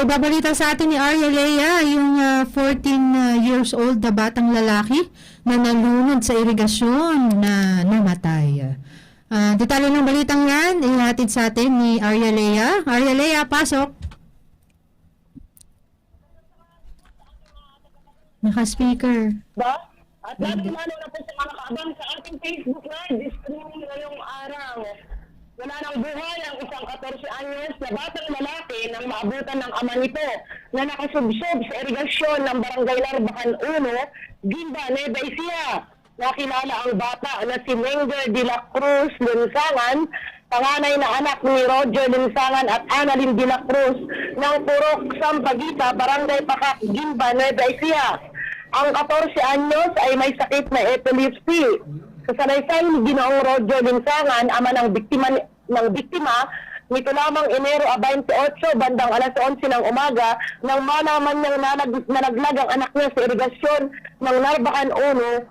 ibabalita sa atin ni Arya Lea, yung ah, 14 ah, years old na batang lalaki na nalunod sa irigasyon na namatay. Ah, detalye ng balitang yan, ihatid sa atin ni Arya Lea. Arya Lea, pasok. Naka-speaker. ba? At lalong lalo na po sa mga kaabang sa ating Facebook Live, streaming ngayong araw. Wala nang buhay ang isang 14 anyos na batang lalaki nang maabutan ng ama nito na nakasubsob sa irigasyon ng Barangay Larbacan 1, Gimba, Nueva Ecija. Nakilala ang bata na si Menger de la Cruz Lunsangan, panganay na anak ni Roger Lunsangan at Annalyn de la Cruz ng Purok Sampagita, Barangay Pakak, Gimba, Nueva Ecija. Ang 14 anyos ay may sakit na epilepsy. Sa salaysay ni Ginoong Roger Linsangan, ama ng biktima, ng biktima, nito lamang Enero a 28, bandang alas 11 ng umaga, nang malaman niyang nalag, nalaglag ang anak niya sa irigasyon ng Narbacan 1,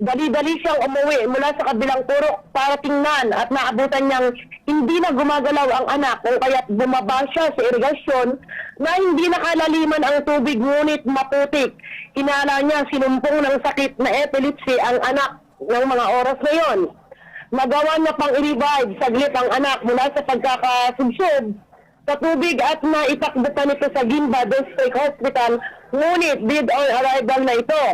dali-dali siyang umuwi mula sa kabilang purok para tingnan at naabutan niyang hindi na gumagalaw ang anak kung kaya't bumaba siya sa irigasyon na hindi nakalaliman ang tubig ngunit maputik. Hinala niya sinumpong ng sakit na epilepsy ang anak ng mga oras na yon. Nagawa niya pang i-revive saglit ang anak mula sa pagkakasubsob sa tubig at naitakbo pa nito sa Gimba District Hospital ngunit dead on arrival na ito.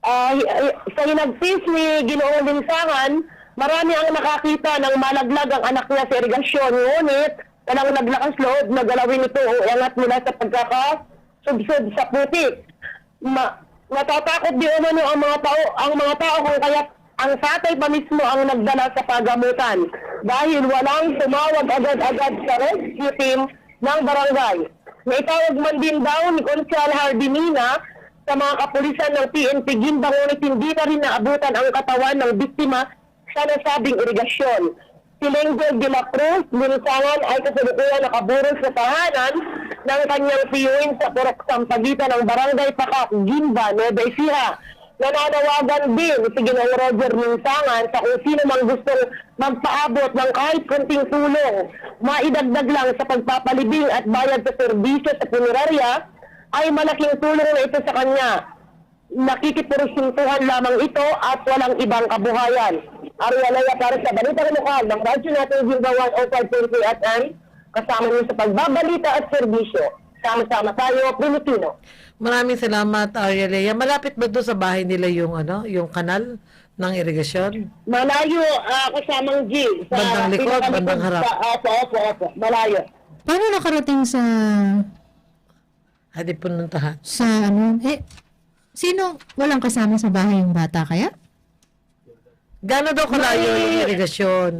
Hi- sa hinagpis ni Ginoong Linsangan, marami ang nakakita ng malaglag ang anak niya sa irigasyon. Ngunit, walang naglakas loob na galawin ito o iangat mula sa pagkakasubsob sa putik. Ma natatakot di umano ang mga tao, ang mga tao kung kaya ang satay pa mismo ang nagdala sa pagamutan dahil walang tumawag agad-agad sa rescue team ng barangay. Naitawag man din daw ni Consuel Hardimina sa mga kapulisan ng PNP Gimba ngunit hindi na rin naabutan ang katawan ng biktima sa nasabing irigasyon. Si Lengel de la Cruz, Lunsangan ay kasalukuyan nakaburol sa tahanan ng kanyang tiyuin sa Purok Sampagitan ng Barangay Pakak, Gimba, Nueva Ecija. Nananawagan din si Ginoong Roger Lunsangan sa kung sino mang gustong magpaabot ng kahit konting tulong, maidagdag lang sa pagpapalibing at bayad sa serbisyo sa punerarya, ay malaking tulong na ito sa kanya. Nakikipurusintuhan lamang ito at walang ibang kabuhayan. Arialaya para sa Balita Lokal ng Radyo natin Gilga 105.3 FM, kasama niyo sa pagbabalita at serbisyo. Sama-sama tayo, Pilipino. Maraming salamat, Arya Lea. Malapit ba doon sa bahay nila yung ano, yung kanal ng irigasyon? Malayo ah, kasamang G. Sa Bandang likod, pinakalikod bandang harap. Sa, opo, opo, opo. Malayo. Paano nakarating sa Hadi pununtahan. sa ano? Eh, sino walang kasama sa bahay yung bata kaya? Gano'n daw kalayo yung irigasyon?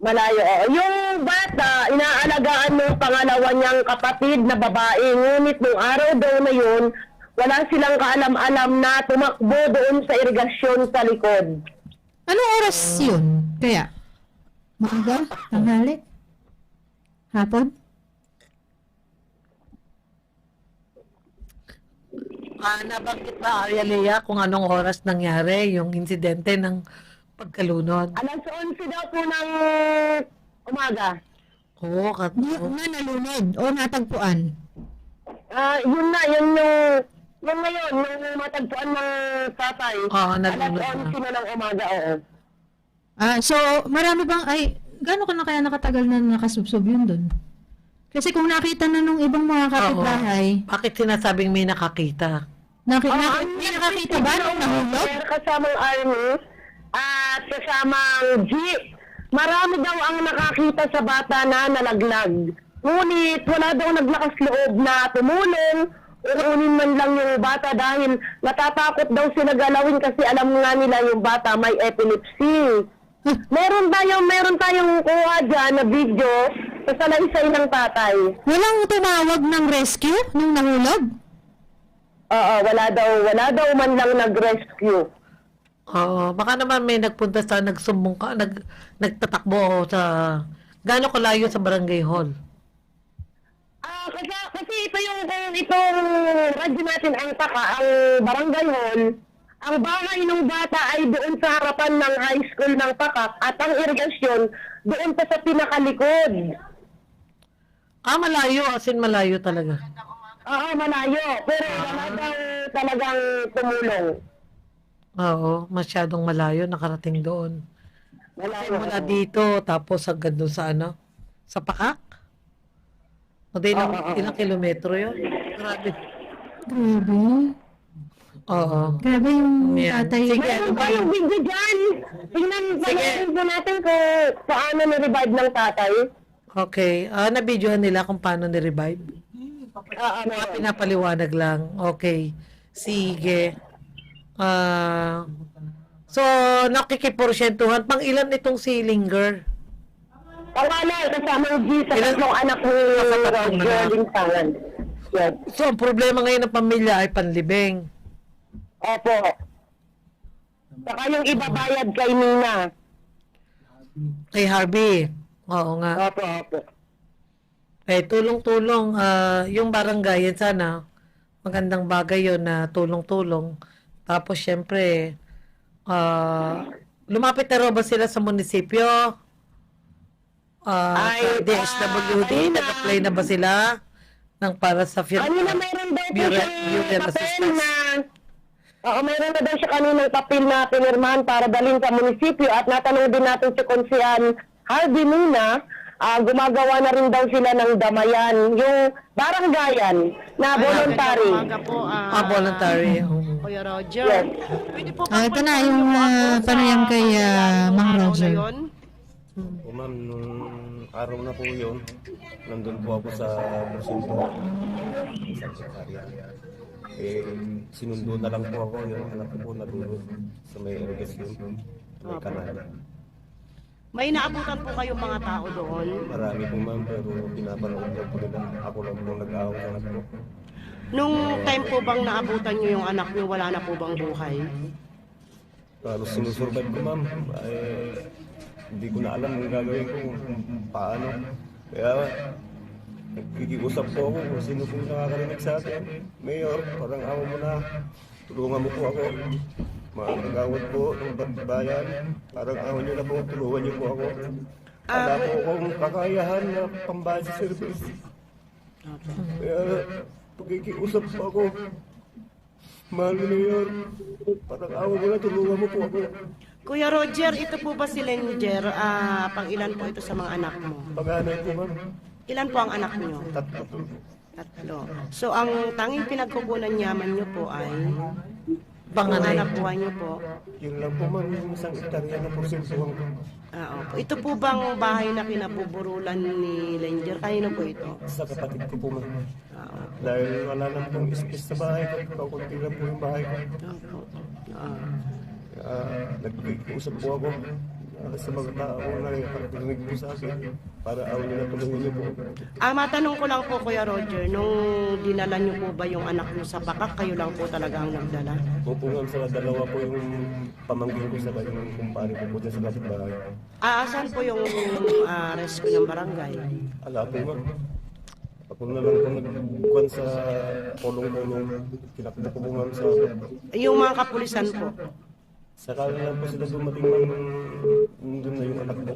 Malayo. oo. Yung bata, inaalagaan ng pangalawa niyang kapatid na babae. Ngunit nung araw daw na yun, wala silang kaalam-alam na tumakbo doon sa irigasyon sa likod. Anong oras yun? Kaya? Maaga? Tanghali? Hapon? Ah, nabanggit ba, Arya Lea, kung anong oras nangyari yung insidente ng pagkalunod? Alas 11 daw po ng umaga. Oo, kat- Na, na nalunod o natagpuan? Ah, yun na, yun yung, yun ngayon, yung matagpuan ng tatay. Oo, Alas nalunod na. 11 na ng umaga, oo. Ah, so marami bang ay gaano ka na kaya nakatagal na nakasubsob yun doon? Kasi kung nakita na nung ibang mga kapitbahay, Bakit sinasabing may nakakita? naki, Ah, naki- ang- may nakakita ba nung nahulog? Pero kasamang army at kasamang jeep. Marami daw ang nakakita sa bata na nalaglag. Ngunit wala daw naglakas loob na tumulong o kunin man lang yung bata dahil natatakot daw sila galawin kasi alam nga nila yung bata may epilepsy. Meron tayong, meron tayong kuha dyan na video sa salaysay ng tatay. Walang tumawag ng rescue nung nahulog? Oo, wala daw, wala daw man lang nag-rescue. Oo, baka naman may nagpunta sa nagsumbong ka, nag, nagtatakbo sa gaano kalayo sa barangay hall. Ah, kasi, kasi ito yung kung itong radyo natin ang taka, ang barangay hall, ang bahay ng bata ay doon sa harapan ng high school ng Pakak at ang irigasyon doon pa sa pinakalikod. Ah, malayo. As in, malayo talaga. Oo, malayo. Pero wala daw talagang tumulong. Oo, masyadong malayo. Nakarating doon. Malayo. Mula dito, tapos hanggang doon sa ano? Sa Pakak? O di ilang, Oo, oo, ilang kilometro yun? Grabe. Grabe. Oo. Grabe yung Yan. tatay. Sige. Meron pa yung video dyan. Tingnan panoorin po natin kung paano ni-revive ng tatay. Okay. Ah, nabidyohan nila kung paano ni-revive. Ah, ano Ah, pinapaliwanag lang. Okay. Sige. Ah, so, nakikiporsyentuhan. Pang ilan itong si Linger? Pangalan, kasamang G sa Ilan- tatlong anak ni Roger anak. Linsangan. Yes. So, ang problema ngayon ng pamilya ay panlibing. Opo. Saka yung ibabayad kay Nina. Kay Harvey. Oo nga. Opo, opo. Eh, tulong-tulong. ah, yung barangay, yan sana. Magandang bagay yon na tulong-tulong. Tapos, syempre, ah, lumapit na raw ba sila sa munisipyo? Ah, Ay, sa DSWD, ah, nag-apply na ba sila? Ng para sa fuel? Kanina mayroon daw po Bureau papel assistance. na... Oo, mayroon na daw siya kaninang papel na pinirmahan para dalhin sa munisipyo at natanong din natin si Konsian Harvey Nina, ah, gumagawa na rin daw sila ng damayan, yung baranggayan na voluntary. Po, ah, Ah, voluntary. oo. Kuya Roger. Yes. Pwede po Ah, ito na, yung, ah, panayam kay, ah, Mang araw na Roger. O ma'am, nung araw na po yun, nandun po ako sa presinto. Eh, sinundo na lang po ako yung anak ko po natulog sa may irrigation, may kanal. May naabutan po kayong mga tao doon. Marami po ma'am, pero pinapanood lang po nila. Ako lang po nag-aaway sa anak ko. Nung time po bang naabutan niyo yung anak niyo, wala na po bang buhay? Pero sinusurvive ko ma'am, ay hindi ko na alam ang gagawin ko kung paano. Kaya nagkikiusap po ako kung sino po nakakarinig sa akin. Mayor, parang awa mo na, tulungan mo po ako. Mga nagawad po ng ba- bayan, parang awa niyo na po, tulungan niyo po ako. Wala po akong kakayahan na pambayad sa service. Kaya pagkikiusap po ako, Mahal ni Mayor, parang awa mo na, tulungan mo po ako. Kuya Roger, ito po ba si Lenger? Ah, pang ilan po ito sa mga anak mo? Paghanay po ma'am, Ilan po ang anak niyo? tatlo po. Tatlo. So, ang tanging pinagkukunan yaman niyo po ay Panganay. anak buhay niyo po. Yun lang po ma'am, yung isang ektarya na porsentuhan ko. Ah, opo. Ito po bang bahay na kinabuburulan ni Lenger? Kanino po ito? Sa kapatid ko po ma'am. Ah, opo. Dahil wala lang pong space sa bahay ko, kakunti lang po yung bahay ko. Opo. Ah. Kaya nagkikiusap po ako ah, sa mga tao na nakarinig po sa akin para awa nila tulungan niyo po. Ah, matanong ko lang po, Kuya Roger, nung dinala niyo po ba yung anak niyo sa pakak, kayo lang po talaga ang nagdala? Opo ma'am, sa dalawa po yung pamangkin ko sa yung kumpare ko po dyan sa kapitbahay. Ah, saan po yung ah, rescue ng barangay? Ala po ma'am. Ako na lang po nagbukan sa kolong-kolong. Kinakita ko po ma'am sa... Yung mga kapulisan po. Saka na lang po sila dumating ma'am. Nandun na yung anak ko.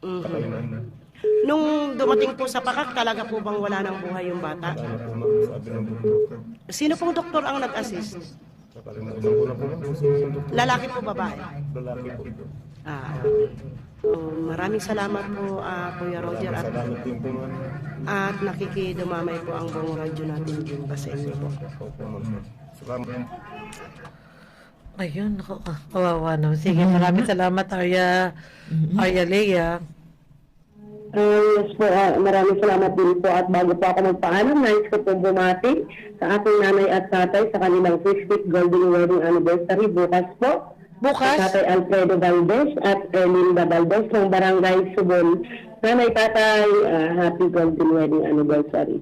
Mhm. Saka yung ano. Nung dumating po sa pakak, talaga po bang wala ng buhay yung bata? Wala na po ma'am. Sabi ng doktor. Sino pong doktor ang nag-assist? Nakalimutan ko na po ma'am. kung sino yung doktor. Lalaki po babae? Lalaki po. Ah, oh, maraming salamat po, ah, Kuya Roger. At, Salamat din po ma'am. at nakikidumamay po ang buong radyo natin din ba sa inyo po. Opo ma'am. Salamat. Ayun, ako, ah, kawawa naman. Sige, maraming salamat, Arya, Arya Lea. Uh, yes po, ah, maraming salamat din po at bago po ako magpaalam, nais ko po bumati sa aking nanay at tatay sa kanilang 50th Golden Wedding Anniversary bukas po. Bukas? Tatay Alfredo Valdez at Erlinda Valdez ng Barangay Subon. Nanay, tatay, ah, happy Golden Wedding Anniversary.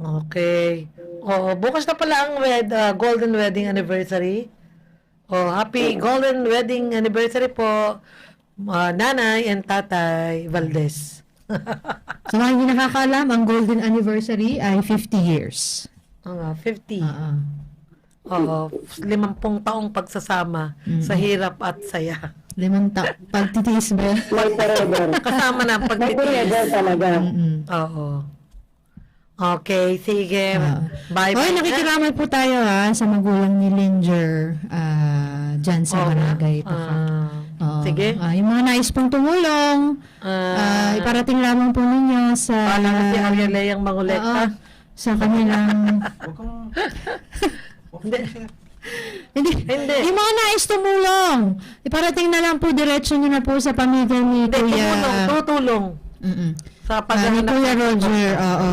Okay. Oh, bukas na pala ang wed, ah, Golden Wedding Anniversary. Oh, happy Golden Wedding Anniversary po, ah, Nanay and Tatay Valdez. Sa mga hindi nakakaalam, ang golden anniversary ay 50 years. Ang 50. Ah, ah. Oo, limampung taong pagsasama sa hirap at saya. Limang ta pagtitiis ba? May forever. Kasama na ang May pagtitiis. forever talaga. Mm-mm. Oo. Okay, sige. Ah. Bye. Hoy, nakikiramay po tayo ha sa magulang ni Linger ah dyan sa Barangay Pakak. Oo. Sige. Ah, yung mga nais pong tumulong, ah, Ah, iparating lamang po ninyo sa Paano na si Arya Leyang Oo, Mangulekta? sa kanilang Hindi. hindi, Hindi. yung mga nais tumulong iparating na lang po diretso nyo na po sa pamilya ni Hindi, Kuya tumulong. Tutulong. Mm-mm. Sa Ah, ni paghahanap. Kuya Roger, oo.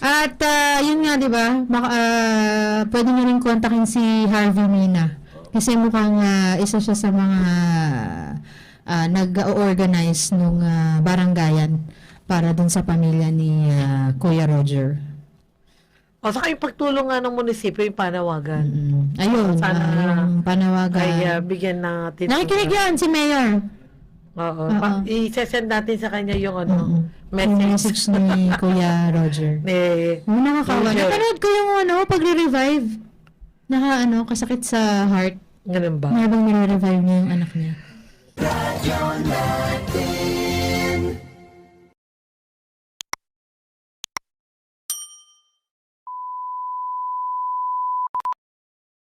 At ah, yun nga, di ba, ah, pwede nyo rin kontakin si Harvey Mina. Kasi mukhang ah, isa siya sa mga ah, nag-organize nung ah, barangayan para dun sa pamilya ni ah, Kuya Roger. O saka yung pagtulong nga ng munisipyo, yung panawagan. Mm. Ayun, Sana ah, yung panawagan. Ay, ah, bigyan natin. Nakikinig yan si Mayor. Oo. Oo. Pa- i-send natin sa kanya yung ano, Oo message ni Kuya Roger. Eh, oh, nakakawa. Roger. Napanood ko yung ano, pagre-revive. Naka ano, kasakit sa heart. Ganun ba? Habang nire-revive niya yung anak niya.